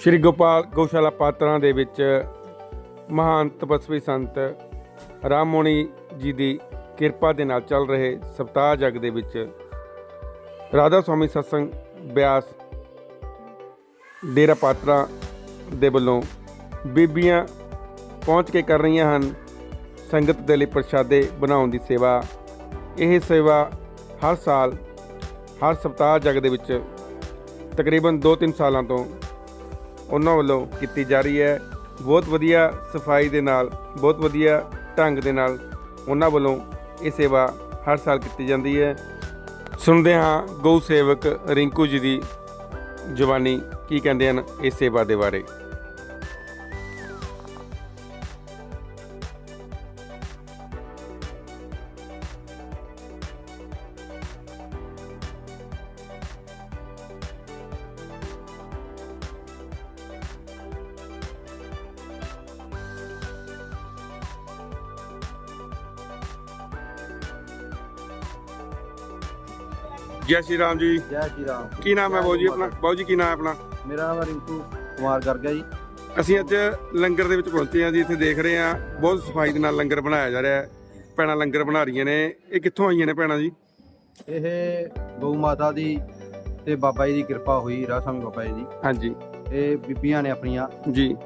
ਸ਼੍ਰੀ ਗੋਪਾਲ ਗਊਸ਼ਾਲਾ ਪਾਤਰਾਂ ਦੇ ਵਿੱਚ ਮਹਾਨ ਤਪਸਵੀ ਸੰਤ ਰਾਮਮੋਣੀ ਜੀ ਦੀ ਕਿਰਪਾ ਦੇ ਨਾਲ ਚੱਲ ਰਹੇ ਸਪਤਾਹ ਜਗ ਦੇ ਵਿੱਚ ਰਾਧਾ ਸਵਾਮੀ ਸਤਸੰਗ ਬਿਆਸ ਡੇਰਾ ਪਾਤਰਾਂ ਦੇ ਵੱਲੋਂ ਬੀਬੀਆਂ ਪਹੁੰਚ ਕੇ ਕਰ ਰਹੀਆਂ ਹਨ। ਸੰਗਤ ਦੇ ਲਈ ਪ੍ਰਸ਼ਾਦੇ ਬਣਾਉਣ ਦੀ ਸੇਵਾ। ਇਹ ਸੇਵਾ ਹਰ ਸਾਲ, ਹਰ ਸਪਤਾਹ ਜਗ ਦੇ ਵਿੱਚ ਤਕਰੀਬਨ 2-3 ਸਾਲਾਂ ਤੋਂ ਉਹਨਾਂ ਵੱਲੋਂ ਕੀਤੀ ਜਾ ਰਹੀ ਹੈ। ਬਹੁਤ ਵਧੀਆ ਸਫ਼ਾਈ ਦੇ ਨਾਲ, ਬਹੁਤ ਵਧੀਆ ਢੰਗ ਦੇ ਨਾਲ ਉਹਨਾਂ ਵੱਲੋਂ ਇਹ ਸੇਵਾ ਹਰ ਸਾਲ ਕੀਤੀ ਜਾਂਦੀ ਹੈ। ਸੁਣਦੇ ਹਾਂ ਗਊ ਸੇਵਕ ਰਿੰਕੂ ਜੀ ਦੀ ਜਵਾਨੀ ਕੀ ਕਹਿੰਦੇ ਹਨ ਇਸ ਸੇਵਾ ਦੇ ਬਾਰੇ। ਜੈ ਸ਼੍ਰੀ ਰਾਮ ਜੀ। ਜੈ ਸ਼੍ਰੀ ਰਾਮ। ਕੀ ਨਾਮ ਹੈ ਬਾਊ ਜੀ ਆਪਣਾ? ਬਾਊ ਜੀ ਕੀ ਨਾਮ ਹੈ ਆਪਣਾ? ਮੇਰਾ ਨਾਮ ਰਿੰਕੂ ਕੁਮਾਰ ਗਰਗਾ ਜੀ। ਅਸੀਂ ਅੱਜ ਲੰਗਰ ਦੇ ਵਿੱਚ ਪਹੁੰਚੇ ਹਾਂ ਜੀ ਇੱਥੇ ਦੇਖ ਰਹੇ ਹਾਂ ਬਹੁਤ ਸਫ਼ਾਈ ਦੇ ਨਾਲ ਲੰਗਰ ਬਣਾਇਆ ਜਾ ਰਿਹਾ ਹੈ। ਭੈਣਾਂ ਲੰਗਰ ਬਣਾ ਰਹੀਆਂ ਨੇ। ਇਹ ਕਿੱਥੋਂ ਆਈਆਂ ਨੇ ਭੈਣਾਂ ਜੀ? ਇਹ ਗਊ ਮਾਤਾ ਦੀ ਤੇ ਬਾਬਾ ਜੀ ਦੀ ਕਿਰਪਾ ਹੋਈ ਰਾਸਮੀ ਬਾਬਾ ਜੀ ਦੀ। ਹਾਂਜੀ। ਇਹ ਬੀਬੀਆਂ ਨੇ ਆਪਣੀਆਂ। ਜੀ।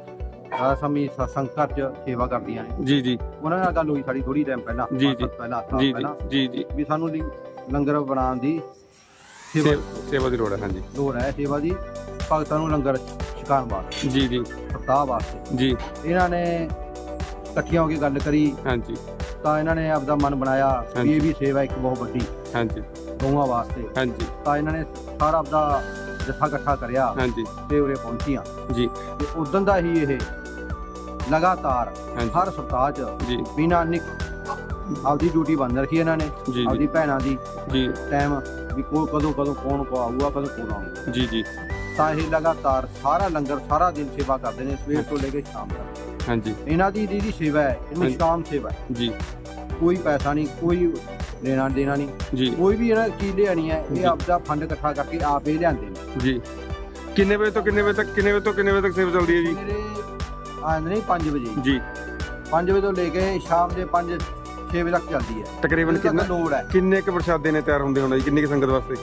ਰਾਸਮੀ ਸਤਸੰਗ ਘਰ ਚ ਸੇਵਾ ਕਰਦੀਆਂ ਨੇ। ਜੀ ਜੀ। ਉਹਨਾਂ ਨਾਲ ਗੱਲ ਹੋਈ ਸਾਡੀ ਥੋੜੀ ਟਾਈਮ ਪਹਿਲਾਂ ਜੀ, ਜੀ। ਪਹਿਲਾਂ ਜੀ ਜੀ। ਵੀ ਸਾਨੂੰ ਲੰਗਰ ਬਣਾਉਣ ਦੀ ਸੇਵਾ ਸੇਵਾ- ਸੇਵਾ ਦੀ ਲੋੜ ਹੈ ਹਾਂਜੀ। ਲੋੜ ਹੈ ਸੇਵਾ ਦੀ। ਭਗਤਾਂ ਨੂੰ ਲੰਗਰ ਛਕਾਉਣ ਵਾਸਤੇ ਜੀ ਜੀ। ਸਪਤਾਹ ਵਾਸਤੇ। ਜੀ। ਇਹਨਾਂ ਨੇ ਇਕੱਠੀਆਂ ਹੋ ਕੇ ਗੱਲ ਕਰੀ। ਹਾਂਜੀ। ਤਾਂ ਇਹਨਾਂ ਨੇ ਆਪਦਾ ਮਨ ਬਣਾਇਆ। ਵੀ ਇਹ ਵੀ ਸੇਵਾ ਇੱਕ ਬਹੁਤ ਵੱਡੀ ਹਾਂਜੀ। ਗਊਆਂ ਵਾਸਤੇ। ਹਾਂਜੀ। ਤਾਂ ਇਹਨਾਂ ਨੇ ਸਾਰਾ ਆਪਦਾ ਜੱਥਾ ਇਕੱਠਾ ਕਰਿਆ ਹਾਂਜੀ। ਤੇ ਉਰੇ ਪਹੁੰਚੀਆਂ। ਜੀ। ਤੇ ਉਦੋਂ ਦਾ ਹੀ ਇਹ ਲਗਾਤਾਰ ਹਾਂਜੀ। ਹਰ ਸਪਤਾਹ 'ਚ ਜੀ। ਬਿਨਾਂ ਨਿਕ ਆਪਦੀ ਡਿਊਟੀ ਬੰਦ ਰੱਖੀ ਇਹਨਾਂ ਨੇ ਜੀ ਜੀ। ਆਪਦੀ ਭੈਣਾਂ ਦੀ ਜੀ। ਟਾਈਮ ਵੀ ਕੋ ਕਦੋਂ ਕਦੋਂ ਕੌਣ ਕੋ ਆਊਗਾ ਕਦੋਂ ਕੌਣ ਆਊਗਾ। ਜੀ ਜੀ। ਤਾਂ ਇਹ ਲਗਾਤਾਰ ਸਾਰਾ ਲੰਗਰ ਸਾਰਾ ਦਿਨ ਸੇਵਾ ਕਰਦੇ ਨੇ ਸਵੇਰ ਤੋਂ ਲੈ ਕੇ ਸ਼ਾਮ ਤੱਕ। ਹਾਂਜੀ। ਇਹਨਾਂ ਦੀ ਜਿਹੜੀ ਸੇਵਾ ਹੈ ਇਹਨੂੰ ਹਾਂਜੀ। ਸ਼ਾਮ ਸੇਵਾ ਹੈ। ਜੀ। ਕੋਈ ਪੈਸਾ ਨਹੀਂ ਕੋਈ ਲੈਣਾ ਦੇਣਾ ਨਹੀਂ। ਜੀ। ਕੋਈ ਵੀ ਇਹਨਾਂ ਚੀਜ਼ ਲਿਆਣੀ ਹੈ ਜੀ। ਇਹ ਆਪਦਾ ਫੰਡ ਇਕੱਠਾ ਕਰਕੇ ਆਪ ਹੀ ਲਿਆਂਦੇ ਨੇ। ਜੀ। ਕਿੰਨੇ ਵਜੇ ਤੋਂ ਕਿੰਨੇ ਵਜੇ ਤੱਕ ਕਿੰਨੇ ਵਜੇ ਤੋਂ ਕਿੰਨੇ ਵਜੇ ਤੱਕ ਸੇਵਾ ਚੱਲਦੀ ਹੈ ਜੀ? ਮੇਰੇ ਆਉਂਦੇ ਨੇ 5 ਵਜੇ। ਜੀ। 5 ਵਜੇ ਤੋਂ ਲੈ ਕੇ ਸ਼ਾਮ ਦੇ 5 6 ਵਜੇ ਤੱਕ ਚੱਲਦੀ ਹੈ। ਤਕਰੀਬਨ ਤੱਕ ਕਿੰਨਾ ਲੋੜ ਹੈ। ਕਿੰਨੇ ਕੁ ਪ੍ਰਸ਼ਾਦੇ ਨੇ ਤਿਆਰ ਹੁੰਦੇ ਹੋਣੇ ਜੀ? ਕਿੰਨੀ ਕੁ ਸੰਗਤ ਵਾਸਤੇ?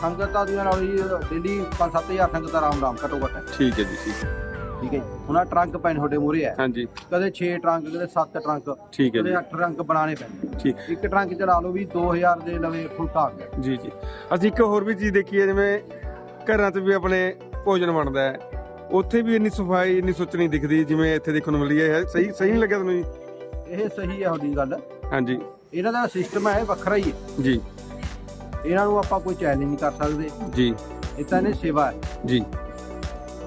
ਸੰਗਤਾਂ ਦੀਆਂ ਨਾਲ ਹੀ ਡੇਲੀ 5-7000 ਸੰਗਤਾਂ ਆਰਾਮ ਆਰਾਮ ਘੱਟੋ ਘੱਟ। ਠੀਕ ਹੈ ਜੀ ਠੀਕ ਹੈ। ਠੀਕ ਹੈ। ਹੁਣ ਆਹ ਟਰੰਕ ਪੈਨ ਤੁਹਾਡੇ ਮੂਰੇ ਹੈ। ਹਾਂਜੀ। ਕਦੇ 6 ਟਰੰਕ ਕਦੇ 7 ਟਰੰਕ। ਠੀਕ ਹੈ ਕਦੇ ਜੀ। 8 ਟਰੰਕ ਬਣਾਣੇ ਪੈਂਦੇ ਠੀਕ। ਇੱਕ ਟਰੰਕ ਚਲਾ ਲਓ ਵੀ 2000 ਦੇ ਲਵੇ ਫੁਲਕਾ ਆ ਗਿਆ। ਜੀ ਜੀ। ਅਸੀਂ ਇੱਕ ਹੋਰ ਵੀ ਚੀਜ਼ ਦੇਖੀ ਹੈ ਜਿਵੇਂ ਘਰਾਂ 'ਚ ਵੀ ਆਪਣੇ ਭੋਜਨ ਬਣਦਾ ਹੈ। ਉੱਥੇ ਵੀ ਇੰਨੀ ਸਫ਼ਾਈ ਇੰਨੀ ਸੁੱਚ ਨਹੀਂ ਦਿਖਦੀ ਜਿਵੇਂ ਇੱਥੇ ਦੇਖਣ ਨੂੰ ਮਿਲੀ ਹੈ। ਸਹੀ ਸਹੀ ਨਹੀਂ ਲੱਗਿਆ ਤੁਹਾਨੂੰ ਜੀ? ਇਹ ਸਹੀ ਹੈ ਤੁਹਾਡੀ ਗੱਲ। ਹਾਂਜੀ। ਇਹਨਾਂ ਦਾ ਸਿਸਟਮ ਹੈ ਵੱਖਰਾ ਹੀ ਹੈ। ਜੀ। ਇਹਨਾਂ ਨੂੰ ਆਪਾਂ ਕੋਈ ਚੈਲੰਜ ਨਹੀਂ ਕਰ ਸਕਦੇ। ਜੀ। ਇਹ ਤਾਂ ਇਹਨੇ ਸੇਵਾ ਹੈ। ਜੀ।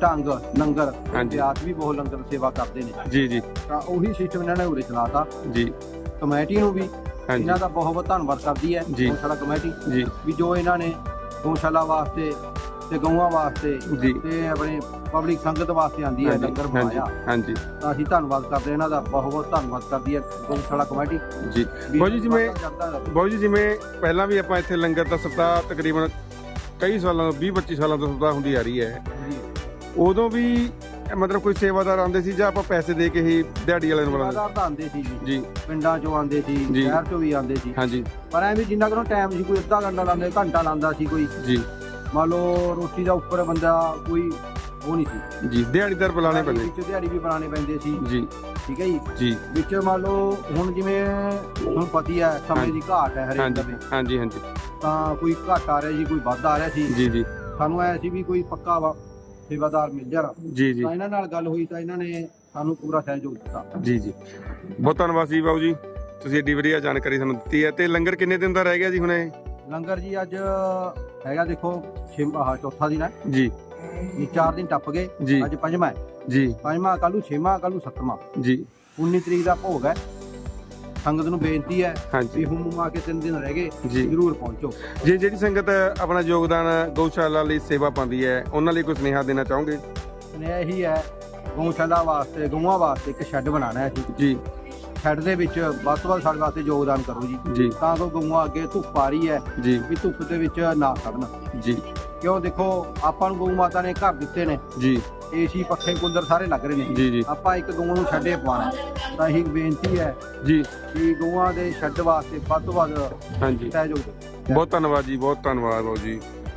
ਢੰਗ ਲੰਗਰ ਹਾਂਜੀ। ਇਤਿਹਾਸ ਵੀ ਬਹੁਤ ਲੰਗਰ ਸੇਵਾ ਕਰਦੇ ਨੇ। ਜੀ ਜੀ। ਤਾਂ ਉਹੀ ਸਿਸਟਮ ਇਹਨਾਂ ਨੇ ਉਰੇ ਚਲਾਤਾ। ਜੀ। ਕਮੇਟੀ ਨੂੰ ਵੀ ਹਾਂਜੀ। ਇਹਨਾਂ ਦਾ ਬਹੁਤ ਬਹੁਤ ਧੰਨਵਾਦ ਕਰਦੀ ਹੈ। ਜੀ। ਗਊਸ਼ਾਲਾ ਕਮੇਟੀ। ਜੀ। ਵੀ ਜੋ ਇਹਨਾਂ ਨੇ ਗਊਸ਼ਾਲਾ ਵਾਸਤੇ ਤੇ ਗਊਆਂ ਵਾਸਤੇ ਜੀ। ਤੇ ਆਪਣੇ ਪਬਲਿਕ ਸੰਗਤ ਵਾਸਤੇ ਆਂਦੀ ਹੈ ਲੰਗਰ ਹਾਂਜੀ ਬਣਾਇਆ। ਹਾਂਜੀ। ਤਾਂ ਅਸੀਂ ਧੰਨਵਾਦ ਕਰਦੇ ਹਾਂ ਇਹਨਾਂ ਦਾ ਬਹੁਤ ਬਹੁਤ ਧੰਨਵਾਦ ਕਰਦੀ ਹੈ ਗਊਸ਼ਾਲਾ ਕਮੇਟੀ। ਜੀ। ਵੀ ਬਾਊ ਜੀ ਜਿਵੇਂ। ਬਾਊ ਜੀ ਜਿਵੇਂ ਪਹਿਲਾਂ ਵੀ ਆਪਾਂ ਇੱਥੇ ਲੰਗਰ ਦਾ ਸਪਤਾਹ ਤਕਰੀਬਨ ਕਈ ਸਾਲਾਂ ਤੋਂ 20 25 ਸਾਲਾਂ ਤੋਂ ਸਪਤਾਹ ਹੁੰਦੀ ਆ ਰਹੀ ਹੈ। ਜੀ। ਉਦੋਂ ਵੀ ਮਤਲਬ ਕੋਈ ਸੇਵਾਦਾਰ ਆਉਂਦੇ ਸੀ ਜਾਂ ਆਪਾਂ ਪੈਸੇ ਦੇ ਕੇ ਹੀ ਦਿਹਾੜੀ ਵਾਲੇ ਨੂੰ ਬੁਲਾਉਂਦੇ ਸੇਵਾਦਾਰ ਤਾਂ ਆਂਦੇ ਸੀ ਜੀ। ਜੀ। ਪਿੰਡਾਂ ਚੋਂ ਆਂਦੇ ਸੀ ਜੀ। ਸ਼ਹਿਰ ਚੋਂ ਵੀ ਆਂਦੇ ਸੀ। ਹਾਂਜੀ। ਪਰ ਐ ਵੀ ਜਿੰਨਾ ਕੋਲ ਟਾਈਮ ਸੀ ਕੋਈ ਅੱਧਾ ਘੰਟਾ ਲਾਉਂਦੇ ਘੰਟਾ ਲਾਉਂਦਾ ਸੀ ਕੋਈ। ਜੀ। ਮੰਨ ਲਓ ਰੋਟੀ ਦਾ ਉੱਪਰ ਬੰਦਾ ਕੋਈ ਉਹ ਨਹੀਂ ਸੀ। ਜੀ ਦਿਹਾੜੀਦਾਰ ਬੁਲਾਣੇ ਪੈਂਦੇ। ਵਿੱਚ ਦਿਹਾੜੀ ਵੀ ਬਣਾਉਣੇ ਪੈਂਦੇ ਸੀ। ਜੀ। ਠੀਕ ਹੈ ਜੀ? ਜੀ। ਵਿੱਚ ਮੰਨ ਲਓ ਹੁਣ ਜਿਵੇਂ ਹੁਣ ਪਤੀ ਹੈ ਸਮੇਂ ਦੀ ਘਾਟ ਹੈ ਹਰੇਕ ਹਾਂਜੀ। ਦਵੇ ਹਾਂਜੀ ਹਾਂਜੀ। ਤਾਂ ਕੋਈ ਘੱਟ ਆ ਰਿਹਾ ਜੀ ਕੋਈ ਵੱਧ ਆ ਰਿਹਾ ਸੀ। ਜੀ ਜੀ। ਸਾਨੂੰ ਐ ਸੀ ਵੀ ਕੋਈ ਪੱਕਾ ਵਾ- ਸੇਵਾਦਾਰ ਮਿਲ ਜਾਣਾ। ਜੀ ਜੀ। ਤਾਂ ਇਹਨਾਂ ਨਾਲ ਗੱਲ ਹੋਈ ਤਾਂ ਇਹਨਾਂ ਨੇ ਸਾਨੂੰ ਪੂਰਾ ਸਹਿਯੋਗ ਦਿੱਤਾ। ਜੀ ਜੀ। ਬਹੁਤ ਧੰਨਵਾਦ ਜੀ ਬਾਬੂ ਜੀ। ਤੁਸੀਂ ਏਡੀ ਵਧੀਆ ਜਾਣਕਾਰੀ ਸਾਨੂੰ ਦਿੱਤੀ ਹੈ। ਤੇ ਲੰਗਰ ਕਿੰਨੇ ਦਿਨ ਦਾ ਰਹਿ ਗਿਆ ਜੀ ਹੁਣ ਇਹ? ਲੰਗਰ ਜੀ ਅੱਜ ਹੈਗਾ ਦੇਖੋ ਛੇਵਾਂ ਆਹ ਚੌਥਾ ਦਿਨ ਹੈ। ਜੀ। ਇਹ ਚਾਰ ਦਿਨ ਟੱਪ ਗਏ। ਜੀ। ਅੱਜ ਪੰਜਵਾਂ ਹੈ। ਜੀ। ਪੰਜਵਾਂ ਕੱਲ੍ਹ ਨੂੰ ਛੇਵਾਂ ਕੱਲ੍ਹ ਨੂੰ ਸੱਤਵਾਂ। ਜੀ। 19 ਤਰੀਕ ਦਾ ਭੋਗ ਹੈ। ਸੰਗਤ ਨੂੰ ਬੇਨਤੀ ਹੈ ਵੀ ਹਾਂਜੀ ਹੁਣ ਆ ਕੇ ਤਿੰਨ ਦਿਨ ਰਹਿ ਗਏ ਜੀ। ਜ਼ਰੂਰ ਪਹੁੰਚੋ। ਜੇ ਜਿਹੜੀ ਸੰਗਤ ਆਪਣਾ ਯੋਗਦਾਨ ਗਊਸ਼ਾਲਾ ਲਈ ਸੇਵਾ ਪਾਉਂਦੀ ਹੈ ਉਹਨਾਂ ਲਈ ਕੋਈ ਸੁਨੇਹਾ ਦੇਣਾ ਚਾਹੋਗੇ? ਨੇ ਇਹੀ ਹੈ ਗਊਸ਼ਾਲਾ ਵਾਸਤੇ ਗਊਆਂ ਵਾਸਤੇ ਇੱਕ ਸ਼ੈੱਡ ਬਣਾਉਣਾ ਹੈ ਅਸੀਂ। ਜੀ। ਸ਼ੈੱਡ ਦੇ ਵਿੱਚ ਵੱਧ ਤੋਂ ਵੱਧ ਸਾਡੇ ਵਾਸਤੇ ਯੋਗਦਾਨ ਕਰੋ ਜੀ। ਤਾਂ ਕਿ ਗਊਆਂ ਅੱਗੇ ਧੁੱਪ ਆ ਰਹੀ ਹੈ ਵੀ ਧੁੱਪ ਦੇ ਵਿੱਚ ਨਾ ਖੜਨ। ਜੀ। ਕਿਉਂ? ਦੇਖੋ ਆਪਾਂ ਨੂੰ ਗਊ ਮਾਤਾ ਨੇ ਘਰ ਦਿੱਤੇ ਨੇ। ਜੀ। ਏਸੀ ਪੱਖੇ ਕੂਲਰ ਸਾਰੇ ਲੱਗ ਰਹੇ ਨੇ। ਜੀ ਜੀ। ਆਪਾਂ ਇੱਕ ਗਊ ਨੂੰ ਛੱਡੇ ਪਾਣਾ ਤਾਂ ਇਹੀ ਬੇਨਤੀ ਹੈ ਜੀ। ਕਿ ਗਊਆਂ ਦੇ ਛੱਡ ਵਾਸਤੇ ਵੱਧ ਤੋਂ ਵੱਧ ਹਾਂਜੀ। ਸਹਿਯੋਗ ਬਹੁਤ ਧੰਨਵਾਦ ਜੀ ਬਹੁਤ ਧੰਨਵਾਦ ਬਾਊ ਜੀ।